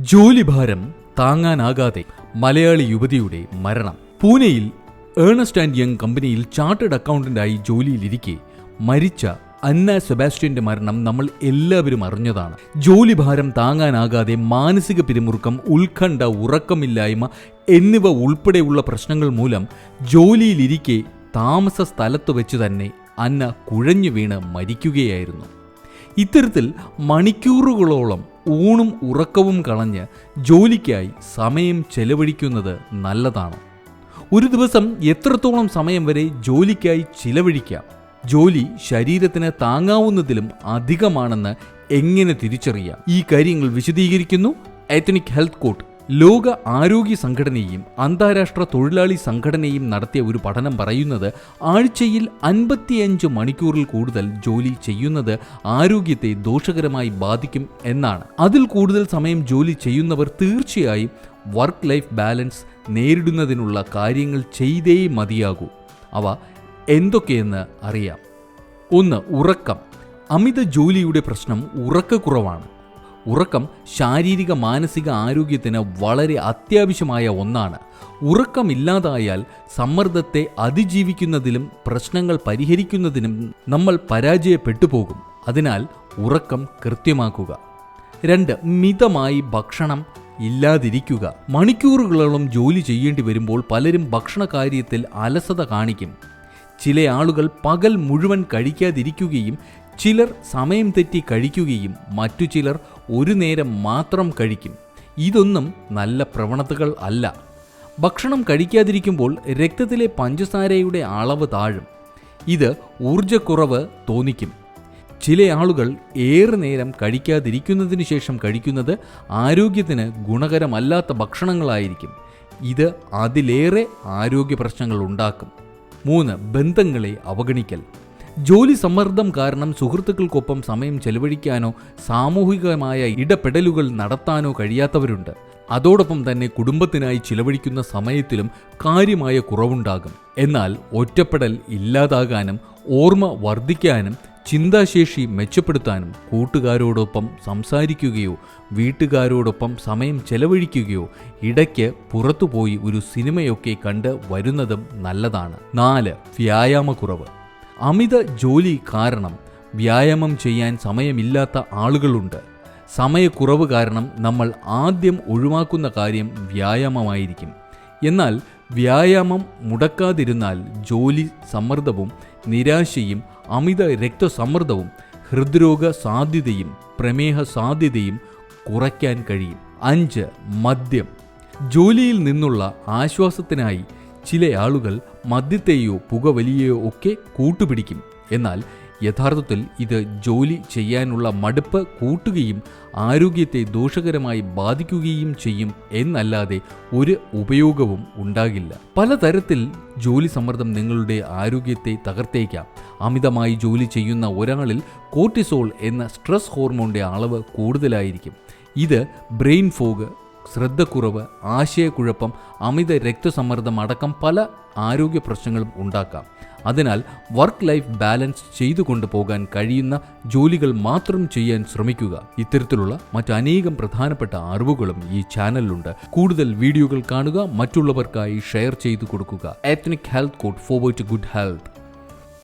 ജോലിഭാരം താങ്ങാനാകാതെ മലയാളി യുവതിയുടെ മരണം. പൂനെയിൽ ഏണസ്റ്റ് ആൻഡ് യങ് കമ്പനിയിൽ ചാർട്ടേഡ് അക്കൗണ്ടന്റായി ജോലിയിലിരിക്കെ മരിച്ച അന്ന സെബാസ്റ്റ്യന്റെ മരണം നമ്മൾ എല്ലാവരും അറിഞ്ഞതാണ്. ജോലിഭാരം താങ്ങാനാകാതെ മാനസിക പിരിമുറുക്കം ഉത്കണ്ഠ ഉറക്കമില്ലായ്മ എന്നിവ ഉൾപ്പെടെയുള്ള പ്രശ്നങ്ങൾ മൂലം ജോലിയിലിരിക്കെ താമസ സ്ഥലത്ത് വെച്ച് തന്നെ അന്ന കുഴഞ്ഞു വീണ് മരിക്കുകയായിരുന്നു. ഇത്തരത്തിൽ മണിക്കൂറുകളോളം ഊണും ഉറക്കവും കളഞ്ഞ് ജോലിക്കായി സമയം ചെലവഴിക്കുന്നത് നല്ലതാണ്. ഒരു ദിവസം എത്രത്തോളം സമയം വരെ ജോലിക്കായി ചിലവഴിക്കാം? ജോലി ശരീരത്തിന് താങ്ങാവുന്നതിലും അധികമാണെന്ന് എങ്ങനെ തിരിച്ചറിയാം? ഈ കാര്യങ്ങൾ വിശദീകരിക്കുന്നു എത്തനിക് ഹെൽത്ത് കോട്ട് ലോക ആരോഗ്യ സംഘടനയും അന്താരാഷ്ട്ര തൊഴിലാളി സംഘടനയും നടത്തിയ ഒരു പഠനം പറയുന്നത് ആഴ്ചയിൽ അൻപത്തിയഞ്ച് മണിക്കൂറിൽ കൂടുതൽ ജോലി ചെയ്യുന്നത് ആരോഗ്യത്തെ ദോഷകരമായി ബാധിക്കും എന്നാണ്. അതിൽ കൂടുതൽ സമയം ജോലി ചെയ്യുന്നവർ തീർച്ചയായും വർക്ക് ലൈഫ് ബാലൻസ് നേരിടുന്നതിനുള്ള കാര്യങ്ങൾ ചെയ്തേ മതിയാകൂ. അവ എന്തൊക്കെയെന്ന് അറിയാം. ഒന്ന് ഉറക്കം. അമിത ജോലിയുടെ പ്രശ്നം ഉറക്കക്കുറവാണ്. ഉറക്കം ശാരീരിക മാനസിക ആരോഗ്യത്തിന് വളരെ അത്യാവശ്യമായ ഒന്നാണ്. ഉറക്കമില്ലാതായാൽ സമ്മർദ്ദത്തെ അതിജീവിക്കുന്നതിലും പ്രശ്നങ്ങൾ പരിഹരിക്കുന്നതിനും നമ്മൾ പരാജയപ്പെട്ടു പോകും അതിനാൽ ഉറക്കം കൃത്യമാക്കുക. രണ്ട് മിതമായി ഭക്ഷണം ഇല്ലാതിരിക്കുക. മണിക്കൂറുകളോളം ജോലി ചെയ്യേണ്ടി വരുമ്പോൾ പലരും ഭക്ഷണ കാര്യത്തിൽ അലസത കാണിക്കും. ചില ആളുകൾ പകൽ മുഴുവൻ കഴിക്കാതിരിക്കുകയും ചിലർ സമയം തെറ്റി കഴിക്കുകയും മറ്റു ചിലർ ഒരു നേരം മാത്രം കഴിക്കും. ഇതൊന്നും നല്ല പ്രവണതകൾ അല്ല. ഭക്ഷണം കഴിക്കാതിരിക്കുമ്പോൾ രക്തത്തിലെ പഞ്ചസാരയുടെ അളവ് താഴും. ഇത് ഊർജക്കുറവ് തോന്നിക്കും. ചില ആളുകൾ ഏറെ നേരം കഴിക്കാതിരിക്കുന്നതിന് ശേഷം കഴിക്കുന്നത് ആരോഗ്യത്തിന് ഗുണകരമല്ലാത്ത ഭക്ഷണങ്ങളായിരിക്കും. ഇത് അതിലേറെ ആരോഗ്യ പ്രശ്നങ്ങൾ ഉണ്ടാക്കും. മൂന്ന് ബന്ധങ്ങളെ അവഗണിക്കൽ. ജോലി സമ്മർദ്ദം കാരണം സുഹൃത്തുക്കൾക്കൊപ്പം സമയം ചെലവഴിക്കാനോ സാമൂഹികമായ ഇടപെടലുകൾ നടത്താനോ കഴിയാത്തവരുണ്ട്. അതോടൊപ്പം തന്നെ കുടുംബത്തിനായി ചിലവഴിക്കുന്ന സമയത്തിലും കാര്യമായ കുറവുണ്ടാകും. എന്നാൽ ഒറ്റപ്പെടൽ ഇല്ലാതാകാനും ഓർമ്മ വർദ്ധിക്കാനും ചിന്താശേഷി മെച്ചപ്പെടുത്താനും കൂട്ടുകാരോടൊപ്പം സംസാരിക്കുകയോ വീട്ടുകാരോടൊപ്പം സമയം ചെലവഴിക്കുകയോ ഇടയ്ക്ക് പുറത്തുപോയി ഒരു സിനിമയൊക്കെ കണ്ട് വരുന്നതും നല്ലതാണ്. നാല് വ്യായാമക്കുറവ്. അമിത ജോലി കാരണം വ്യായാമം ചെയ്യാൻ സമയമില്ലാത്ത ആളുകളുണ്ട്. സമയക്കുറവ് കാരണം നമ്മൾ ആദ്യം ഒഴിവാക്കുന്ന കാര്യം വ്യായാമമായിരിക്കും. എന്നാൽ വ്യായാമം മുടക്കാതിരുന്നാൽ ജോലി സമ്മർദ്ദവും നിരാശയും അമിത രക്തസമ്മർദ്ദവും ഹൃദ്രോഗ സാധ്യതയും പ്രമേഹ സാധ്യതയും കുറയ്ക്കാൻ കഴിയും. അഞ്ച് മദ്യം. ജോലിയിൽ നിന്നുള്ള ആശ്വാസത്തിനായി ചില ആളുകൾ മദ്യത്തെയോ പുകവലിയെയോ ഒക്കെ കൂട്ടുപിടിക്കും. എന്നാൽ യഥാർത്ഥത്തിൽ ഇത് ജോലി ചെയ്യാനുള്ള മടുപ്പ് കൂട്ടുകയും ആരോഗ്യത്തെ ദോഷകരമായി ബാധിക്കുകയും ചെയ്യും എന്നല്ലാതെ ഒരു ഉപയോഗവും ഉണ്ടാകില്ല. പലതരത്തിൽ ജോലി സമ്മർദ്ദം നിങ്ങളുടെ ആരോഗ്യത്തെ തകർത്തേക്കാം. അമിതമായി ജോലി ചെയ്യുന്ന ഒരാളിൽ കോർട്ടിസോൾ എന്ന സ്ട്രെസ് ഹോർമോണിന്റെ അളവ് കൂടുതലായിരിക്കും. ഇത് ബ്രെയിൻ ഫോഗ് ശ്രദ്ധക്കുറവ് ആശയക്കുഴപ്പം അമിത രക്തസമ്മർദ്ദം അടക്കം പല ആരോഗ്യ പ്രശ്നങ്ങളും ഉണ്ടാക്കാം. അതിനാൽ വർക്ക് ലൈഫ് ബാലൻസ് ചെയ്തു കൊണ്ടുപോകാൻ കഴിയുന്ന ജോലികൾ മാത്രം ചെയ്യാൻ ശ്രമിക്കുക. ഇത്തരത്തിലുള്ള മറ്റനേകം പ്രധാനപ്പെട്ട അറിവുകളും ഈ ചാനലിലുണ്ട്. കൂടുതൽ വീഡിയോകൾ കാണുക മറ്റുള്ളവർക്കായി ഷെയർ ചെയ്തു കൊടുക്കുക. Ethnic health code forward to good health